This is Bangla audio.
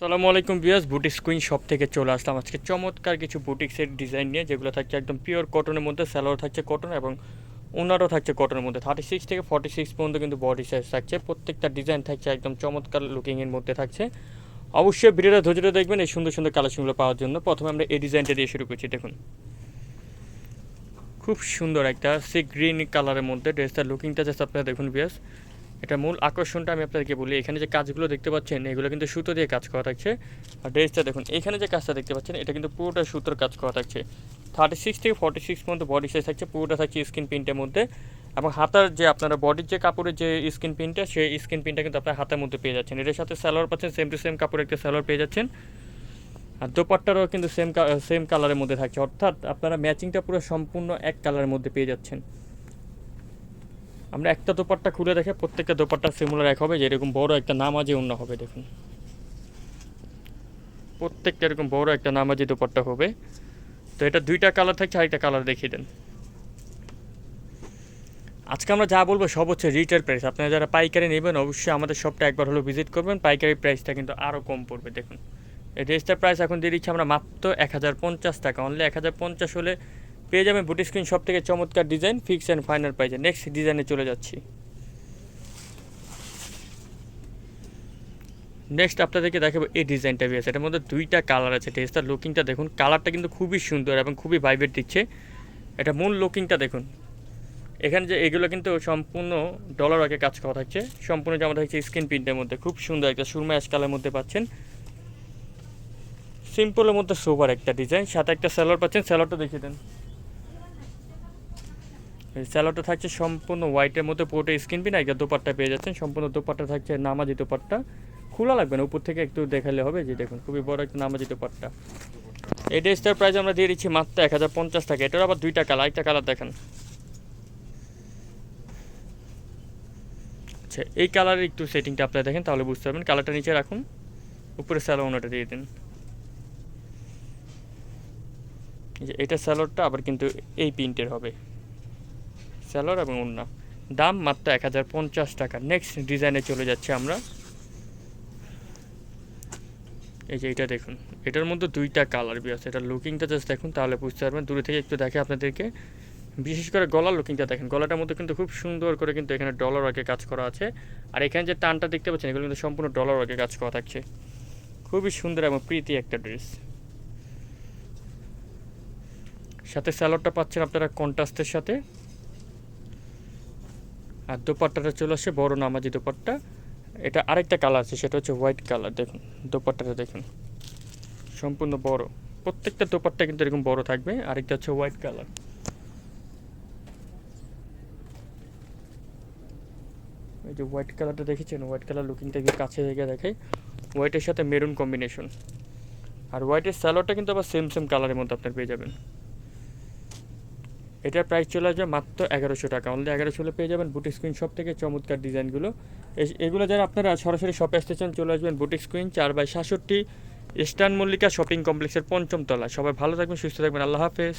সালামু আলাইকুম বিয়াস বুটিক্স কুইন শপ থেকে চলে আসলাম। আজকে চমৎকার কিছু বুটিক্সের ডিজাইন নিয়ে, যেগুলো থাকছে একদম পিওর কটনের মধ্যে স্যালোয়ার থাকছে কটন এবং ওনারও থাকছে কটনের মধ্যে। থার্টি সিক্স থেকে ফর্টি সিক্স পর্যন্ত কিন্তু বডি সাইজ থাকছে। প্রত্যেকটা ডিজাইন থাকছে একদম চমৎকার লুকিংয়ের মধ্যে থাকছে। অবশ্যই ভিডিওটা ধৈর্য দেখবেন, এই সুন্দর সুন্দর কালেকশনগুলো পাওয়ার জন্য। প্রথমে আমরা এই ডিজাইনটা দিয়ে শুরু করছি, দেখুন। খুব সুন্দর একটা সি গ্রিন কালারের মধ্যে ড্রেসটার লুকিংটা জাস্ট আপনারা দেখুন বিয়াস এটা মূল আকর্ষণটা আমি আপনাদেরকে বলি। এখানে যে কাজগুলো দেখতে পাচ্ছেন, এগুলো কিন্তু সুতো দিয়ে কাজ করা থাকছে। আর ড্রেসটা দেখুন, এখানে যে কাজটা দেখতে পাচ্ছেন, এটা কিন্তু পুরোটা সুতোর কাজ করা থাকছে। থার্টি সিক্স থেকে ফর্টি সিক্স পর্যন্ত বডি সাইজ থাকছে, পুরোটা থাকছে স্কিন প্রিন্টের মধ্যে। এবং হাতার যে আপনারা বডির যে কাপড়ের যে স্কিন প্রিন্টটা সেই স্কিন প্রিন্টটা কিন্তু আপনার হাতের মধ্যে পেয়ে যাচ্ছেন। এটার সাথে স্যালোয়ার পাচ্ছেন সেম টু সেম কাপড়ের একটা স্যালোয়ার পেয়ে যাচ্ছেন। আর দোপাট্টারও কিন্তু সেম সেম কালারের মধ্যে থাকছে। অর্থাৎ আপনারা ম্যাচিংটা পুরো সম্পূর্ণ এক কালারের মধ্যে পেয়ে যাচ্ছেন। আমরা একটা দোপাট্টা খুলে দেখে প্রত্যেকটা দোপাট্টা সিমুলার এক হবে যেরকম বড় একটা নামাজি অন্য হবে, দেখুন। প্রত্যেকটা এরকম বড় একটা নামাজি দোপাট্টা হবে। তো এটা দুইটা কালার থাকছে, আরেকটা কালার দেখিয়ে দেন। আজকে আমরা যা বলব সব হচ্ছে রিটেল প্রাইস আপনারা যারা পাইকারি নেবেন, অবশ্যই আমাদের শপটা একবার হলো ভিজিট করবেন। পাইকারি প্রাইসটা কিন্তু আরও কম পড়বে, দেখুন। এই ড্রেসটার প্রাইস এখন দিয়ে দিচ্ছি আমরা মাত্র এক হাজার পঞ্চাশ টাকা। অনলি এক হাজার পঞ্চাশ হলে পেয়ে যাবেন বুটি স্ক্রিন সব থেকে চমৎকার ডিজাইন ফিক্স অ্যান্ড ফাইনাল প্রাইজে নেক্সট ডিজাইনে চলে যাচ্ছি। নেক্সট আপনাদেরকে দেখাবো এই ডিজাইনটা বেশ। এটার মধ্যে দুইটা কালার আছে। ড্রেসটার লুকিংটা দেখুন কালারটা কিন্তু খুবই সুন্দর এবং খুবই ভাইব্রেট দিচ্ছে। এটা মূল লুকিংটা দেখুন। এখানে যে এগুলো কিন্তু সম্পূর্ণ ডলার আগে কাজ করা থাকছে। সম্পূর্ণ জামা থাকছে স্ক্রিন প্রিন্টের মধ্যে। খুব সুন্দর একটা সুরমা কালারের মধ্যে পাচ্ছেন। সিম্পলের মধ্যে সোবার একটা ডিজাইন সাথে একটা স্যালোয়ার পাচ্ছেন। স্যালোয়ারটা দেখিয়ে দেন। স্যালোয়ারটা থাকছে সম্পূর্ণ হোয়াইটের মধ্যে, পুরোটা স্কিন পিন একটা দোপাট্টা পেয়ে যাচ্ছেন, সম্পূর্ণ দোপাট্টা থাকছে নামাজি দোপাট্টা। খোলা লাগবে না, উপর থেকে একটু দেখালে হবে যে দেখুন, খুবই বড় একটা নামাজি দোপাট্টা। এই ড্রেসটার প্রাইস আমরা দিয়ে দিচ্ছি মাত্র এক হাজার পঞ্চাশ টাকা। এটার আবার দুইটা কালার একটা কালার দেখেন। আচ্ছা এই কালারের একটু সেটিংটা আপনারা দেখেন, তাহলে বুঝতে পারবেন। কালারটা নিচে রাখুন উপরে স্যালোয়ারটা দিয়ে দিন। এটা স্যালোয়ারটা আবার কিন্তু এই প্রিন্টের হবে। স্যালোয়ার এবং ওড়না। দাম মাত্র এক হাজার পঞ্চাশ টাকা। নেক্সট ডিজাইনে চলে যাচ্ছে আমরা। এই যে এটা দেখুন। এটার মধ্যে দুইটা কালার বি আছে। এটা লুকিংটা জাস্ট দেখুন, তাহলে বুঝতে পারবেন। দূরে থেকে একটু দেখে আপনাদেরকে। বিশেষ করে গলার লুকিংটা দেখেন। গলাটার মধ্যে কিন্তু খুব সুন্দর করে কিন্তু এখানে ডলার আগে কাজ করা আছে। আর এখানে যে টানটা দেখতে পাচ্ছেন, এগুলো কিন্তু সম্পূর্ণ ডলার আগে কাজ করা থাকছে। খুবই সুন্দর এবং প্রীতি একটা ড্রেস সাথে স্যালোডটা পাচ্ছেন আপনারা কন্ট্রাস্টের সাথে। আর দোপাট্টাটা চলে আসছে বড় নামাজি দোপাট্টা। এটা আরেকটা কালার আছে, সেটা হচ্ছে হোয়াইট কালার, দেখুন, দোপাট্টাটা দেখুন। সম্পূর্ণ বড়। প্রত্যেকটা দোপাট্টা কিন্তু এরকম বড় থাকবে, আরেকটা হচ্ছে হোয়াইট কালার। এই যে হোয়াইট কালারটা দেখেছেন? হোয়াইট কালার লুকিংটা গিয়ে কাছে থেকে দেখাই। হোয়াইটের সাথে মেরুন কম্বিনেশন। আর হোয়াইটের স্যালোডটা কিন্তু আবার সেম সেম কালারের মধ্যে আপনার পেয়ে যাবেন। এটার প্রাইস চলে আসবে মাত্র এগারোশো টাকা। অনলি এগারোশো হলে পেয়ে যাবেন বুটিক স্ক্রিন সব থেকে চমৎকার ডিজাইনগুলো। এগুলো যারা আপনারা সরাসরি শপে আসতে চান, চলে আসবেন বুটিক স্ক্রিন চার বাই সাতষট্টি ইস্টার্ন মল্লিকা শপিং কমপ্লেক্সের পঞ্চম তলা। সবাই ভালো থাকবেন, সুস্থ থাকবেন। আল্লাহ হাফেজ।